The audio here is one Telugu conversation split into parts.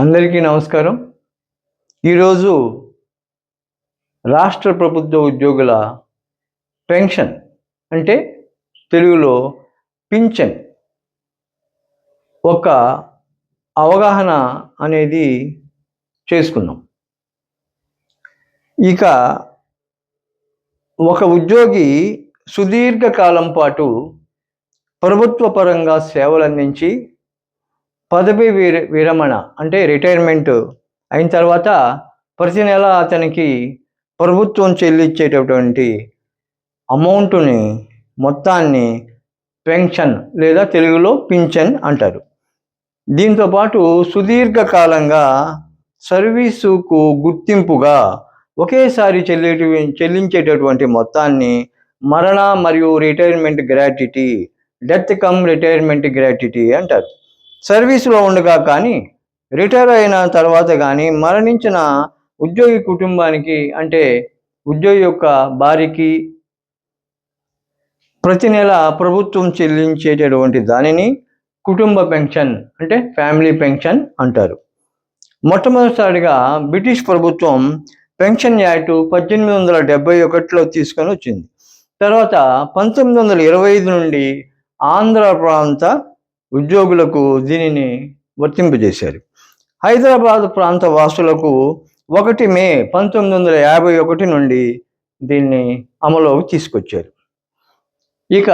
అందరికీ నమస్కారం. ఈరోజు రాష్ట్ర ప్రభుత్వ ఉద్యోగుల పెన్షన్ అంటే తెలుగులో పింఛన్ ఒక అవగాహన అనేది చేసుకున్నాం. ఇక ఒక ఉద్యోగి సుదీర్ఘకాలం పాటు ప్రభుత్వ పరంగా సేవలు అందించి పదవి విర విరమణ అంటే రిటైర్మెంట్ అయిన తర్వాత ప్రతి నెల అతనికి ప్రభుత్వం చెల్లించేటటువంటి అమౌంట్ని మొత్తాన్ని పెన్షన్ లేదా తెలుగులో పింఛన్ అంటారు. దీంతోపాటు సుదీర్ఘకాలంగా సర్వీసుకు గుర్తింపుగా ఒకేసారి చెల్లేటి చెల్లించేటటువంటి మొత్తాన్ని మరణ మరియు retirement gratuity death cum retirement gratuity అంటారు. సర్వీసులో ఉండగా కానీ రిటైర్ అయిన తర్వాత కానీ మరణించిన ఉద్యోగి కుటుంబానికి అంటే ఉద్యోగి యొక్క భార్యకి ప్రతి నెల ప్రభుత్వం చెల్లించేటటువంటి దానిని కుటుంబ పెన్షన్ అంటే ఫ్యామిలీ పెన్షన్ అంటారు. మొట్టమొదటిసారిగా బ్రిటిష్ ప్రభుత్వం పెన్షన్ యాక్ట్ పద్దెనిమిది వందల డెబ్బై ఒకటిలో తీసుకొని వచ్చింది. తర్వాత పంతొమ్మిది వందల ఇరవై ఐదు నుండి ఆంధ్ర ప్రాంత ఉద్యోగులకు దీనిని వర్తింపజేశారు. హైదరాబాద్ ప్రాంత వాసులకు ఒకటి మే పంతొమ్మిది వందల యాభై ఒకటి నుండి దీన్ని అమలులోకి తీసుకొచ్చారు. ఇక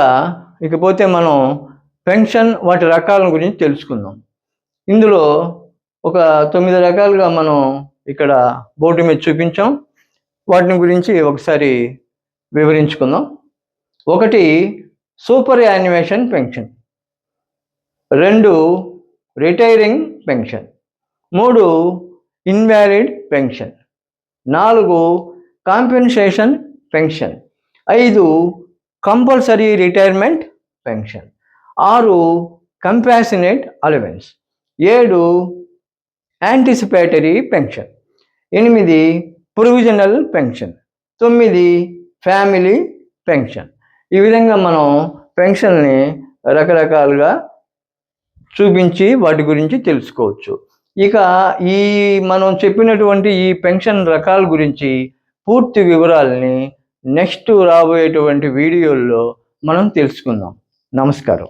ఇకపోతే మనం పెన్షన్ వాటి రకాల గురించి తెలుసుకుందాం. ఇందులో ఒక తొమ్మిది రకాలుగా మనం ఇక్కడ బోర్డు మీద చూపించాం. వాటిని గురించి ఒకసారి వివరించుకుందాం. ఒకటి సూపర్ యానిమేషన్ పెన్షన్. రెండు రిటైరింగ్ పెన్షన్ మూడు ఇన్వాలిడ్ పెన్షన్ నాలుగు కాంపెన్సేషన్ పెన్షన్ ఐదు కంపల్సరీ రిటైర్మెంట్ పెన్షన్ ఆరు కంపాసినేట్ అలవెన్స్ ఏడు యాంటిసిపేటరీ పెన్షన్ ఎనిమిది ప్రొవిజనల్ పెన్షన్ తొమ్మిది ఫ్యామిలీ పెన్షన్ ఈ విధంగా మనం పెన్షన్ని రకరకాలుగా చూపించి వాటి గురించి తెలుసుకోవచ్చు. ఇక ఈ మనం చెప్పినటువంటి ఈ పెన్షన్ రకాల గురించి పూర్తి వివరాలని నెక్స్ట్ రాబోయేటువంటి వీడియోల్లో మనం తెలుసుకుందాం. నమస్కారం.